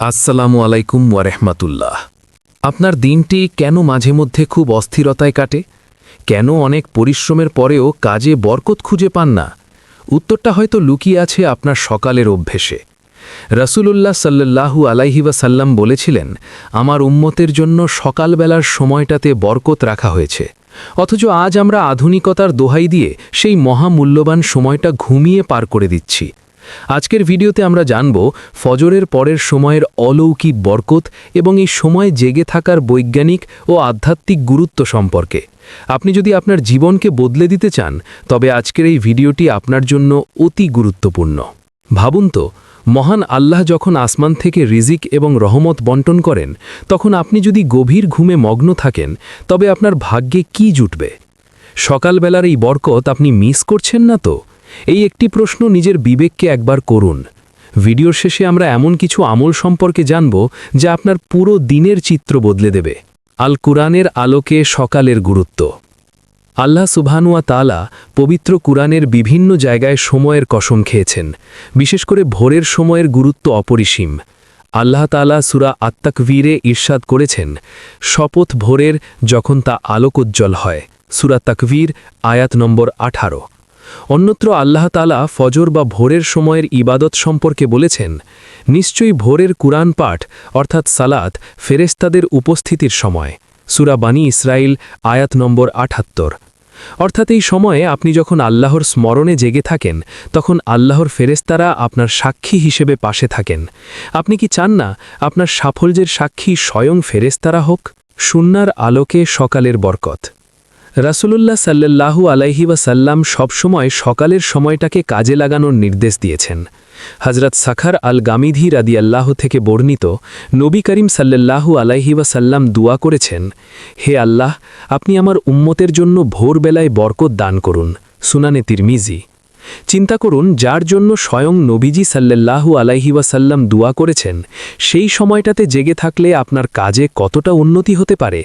আসসালামু আলাইকুম ওয়ারেহমাতুল্লাহ আপনার দিনটি কেন মাঝে মধ্যে খুব অস্থিরতায় কাটে? কেন অনেক পরিশ্রমের পরেও কাজে বরকত খুঁজে পান না? উত্তরটা হয়তো লুকিয়ে আছে আপনার সকালের অভ্যেসে। রসুলুল্লাহ সাল্লাল্লাহু আলাইহিবাসাল্লাম বলেছিলেন, আমার উম্মতের জন্য সকালবেলার সময়টাতে বরকত রাখা হয়েছে। অথচ আজ আমরা আধুনিকতার দোহাই দিয়ে সেই মহামূল্যবান সময়টা ঘুমিয়ে পার করে দিচ্ছি। আজকের ভিডিওতে আমরা জানব ফজরের পরের সময়ের অলৌকিক বরকত এবং এই সময় জেগে থাকার বৈজ্ঞানিক ও আধ্যাত্মিক গুরুত্ব সম্পর্কে। আপনি যদি আপনার জীবনকে বদলে দিতে চান, তবে আজকের এই ভিডিওটি আপনার জন্য অতি গুরুত্বপূর্ণ। ভাবুন তো, মহান আল্লাহ যখন আসমান থেকে রিজিক এবং রহমত বন্টন করেন, তখন আপনি যদি গভীর ঘুমে মগ্ন থাকেন, তবে আপনার ভাগ্যে কি জুটবে? সকালবেলার এই বরকত আপনি মিস করছেন না তো? এই একটি প্রশ্ন নিজের বিবেককে একবার করুন। ভিডিওর শেষে আমরা এমন কিছু আমল সম্পর্কে জানব যা আপনার পুরো দিনের চিত্র বদলে দেবে। আল কুরআনের আলোকে সকালের গুরুত্ব। আল্লাহ সুবহানুয়া তালা পবিত্র কুরআনের বিভিন্ন জায়গায় সময়ের কসম খেয়েছেন, বিশেষ করে ভোরের সময়ের গুরুত্ব অপরিসীম। আল্লাহ তালা সুরা আত্মাকভীরে ঈর্ষাদ করেছেন, শপথ ভোরের যখন তা আলোকোজ্জ্বল হয়, সুরা তাকভীর আয়াত নম্বর আঠারো। অন্যত্র আল্লাহ তালা ফজর বা ভোরের সময়ের ইবাদত সম্পর্কে বলেছেন, নিশ্চয়ই ভোরের কুরআন পাঠ, অর্থাৎ সালাত ফেরেস্তাদের উপস্থিতির সময়। সুরা বানী ইসরাইল আয়াত নম্বর আঠাত্তর অর্থাৎ এই সময়ে আপনি যখন আল্লাহর স্মরণে জেগে থাকেন, তখন আল্লাহর ফেরেস্তারা আপনার সাক্ষী হিসেবে পাশে থাকেন। আপনি কি চান না আপনার সাফল্যের সাক্ষী স্বয়ং ফেরেস্তারা হোক? সুন্নার আলোকে সকালের বরকত। রাসুলুল্লাহ সাল্লাল্লাহু আলাইহি ওয়াসাল্লাম সবসময় সকালের সময়টাকে কাজে লাগানোর নির্দেশ দিয়েছেন। হজরত সাখার আল গামিধি রাদিয়াল্লাহ থেকে বর্ণিত নবী করিম সাল্লাল্লাহু আলাইহি ওয়াসাল্লাম দুয়া করেছেন, হে আল্লাহ, আপনি আমার উম্মতের জন্য ভোরবেলায় বরকত দান করুন। সুনানে তিরমিজি। চিন্তা করুন, যার জন্য স্বয়ং নবীজি সাল্লাল্লাহু আলাইহি ওয়াসাল্লাম দুয়া করেছেন, সেই সময়টাতে জেগে থাকলে আপনার কাজে কতটা উন্নতি হতে পারে।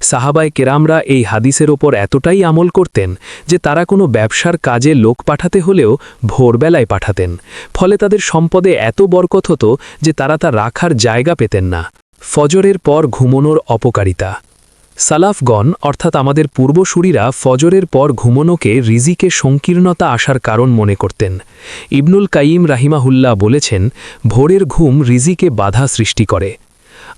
সাহাবায় কেরামরা এই হাদিসের ওপর এতটাই আমল করতেন যে তারা কোনো ব্যবসার কাজে লোক পাঠাতে হলেও ভোরবেলায় পাঠাতেন। ফলে তাদের সম্পদে এত বরকত হতো যে তারা তা রাখার জায়গা পেতেন না। ফজরের পর ঘুমনোর অপকারিতা। সালাফগণ, অর্থাৎ আমাদের পূর্বসূরীরা, ফজরের পর ঘুমনোকে রিজিকে সংকীর্ণতা আসার কারণ মনে করতেন। ইবনুল কাইম রাহিমাহুল্লাহ বলেছেন, ভোরের ঘুম রিজিকে বাধা সৃষ্টি করে।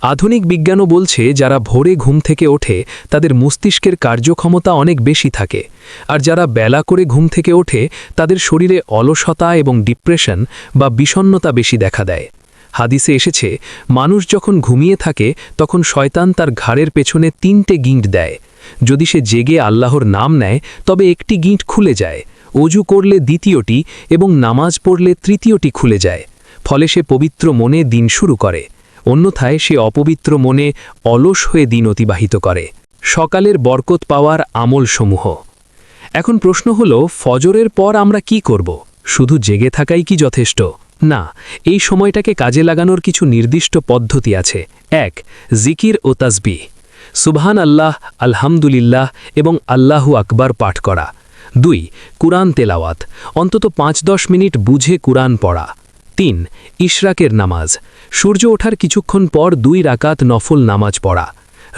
আধুনিক বিজ্ঞানও বলছে, যারা ভোরে ঘুম থেকে ওঠে, তাদের মস্তিষ্কের কার্যক্ষমতা অনেক বেশি থাকে। আর যারা বেলা করে ঘুম থেকে ওঠে, তাদের শরীরে অলসতা এবং ডিপ্রেশন বা বিষণ্নতা বেশি দেখা দেয়। হাদিসে এসেছে, মানুষ যখন ঘুমিয়ে থাকে, তখন শয়তান তার ঘাড়ের পেছনে তিনটে গিঁট দেয়। যদি সে জেগে আল্লাহর নাম নেয়, তবে একটি গিঁট খুলে যায়। অজু করলে দ্বিতীয়টি এবং নামাজ পড়লে তৃতীয়টি খুলে যায়। ফলে সে পবিত্র মনে দিন শুরু করে। অন্যথায় সে অপবিত্র মনে অলস হয়ে দিন অতিবাহিত করে। সকালের বরকত পাওয়ার আমলসমূহ। এখন প্রশ্ন হল, ফজরের পর আমরা কি করব? শুধু জেগে থাকাই কি যথেষ্ট? না, এই সময়টাকে কাজে লাগানোর কিছু নির্দিষ্ট পদ্ধতি আছে। এক, জিকির ও তাসবি সুবহান আল্লাহ আলহামদুলিল্লাহ এবং আল্লাহু আকবার পাঠ করা। দুই, কুরআন তেলাওয়াত। অন্তত পাঁচ দশ মিনিট বুঝে কুরআন পড়া। তিন, ইশরাকের নামাজ। সূর্য ওঠার কিছুক্ষণ পর দুই রাকাত নফল নামাজ পড়া।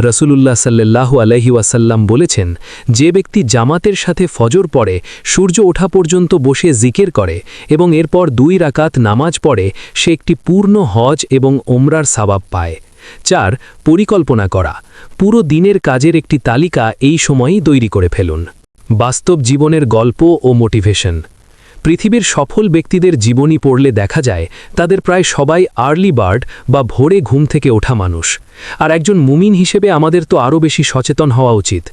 রসুলুল্লাহ সাল্লাল্লাহু আলহি ওয়াসাল্লাম বলেছেন, যে ব্যক্তি জামাতের সাথে ফজর পড়ে, সূর্য ওঠা পর্যন্ত বসে জিকের করে এবং এরপর দুই রাকাত নামাজ পড়ে, সে একটি পূর্ণ হজ এবং ওমরার সাবাব পায়। চার, পরিকল্পনা করা। পুরো দিনের কাজের একটি তালিকা এই সময়ই তৈরি করে ফেলুন। বাস্তব জীবনের গল্প ও মোটিভেশন। পৃথিবীর সফল ব্যক্তিদের জীবনী পড়লে দেখা যায়, তাদের প্রায় সবাই আর্লি বার্ড বা ভোরে ঘুম থেকে ওঠা মানুষ। আর একজন মুমিন হিসেবে আমাদের তো আরও বেশি সচেতন হওয়া উচিত।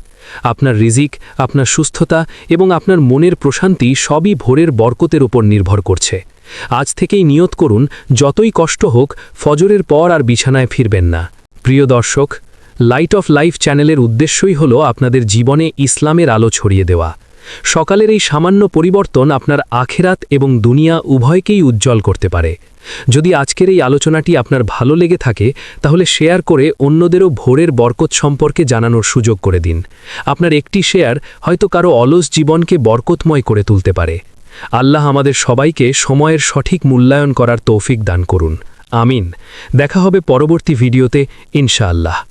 আপনার রিজিক, আপনার সুস্থতা এবং আপনার মনের প্রশান্তি সবই ভোরের বরকতের ওপর নির্ভর করছে। আজ থেকেই নিয়ত করুন, যতই কষ্ট হোক, ফজরের পর আর বিছানায় ফিরবেন না। প্রিয় দর্শক লাইট অফ লাইফ চ্যানেলের উদ্দেশ্যই হল আপনাদের জীবনে ইসলামের আলো ছড়িয়ে দেওয়া। সকালের এই সামান্য পরিবর্তন আপনার আখেরাত এবং দুনিয়া উভয়কেই উজ্জ্বল করতে পারে। যদি আজকের এই আলোচনাটি আপনার ভালো লেগে থাকে, তাহলে শেয়ার করে অন্যদেরও ভোরের বরকত সম্পর্কে জানানোর সুযোগ করে দিন। আপনার একটি শেয়ার হয়তো কারও অলস জীবনকে বরকতময় করে তুলতে পারে। আল্লাহ আমাদের সবাইকে সময়ের সঠিক মূল্যায়ন করার তৌফিক দান করুন। আমিন। দেখা হবে পরবর্তী ভিডিওতে, ইনশাআল্লাহ।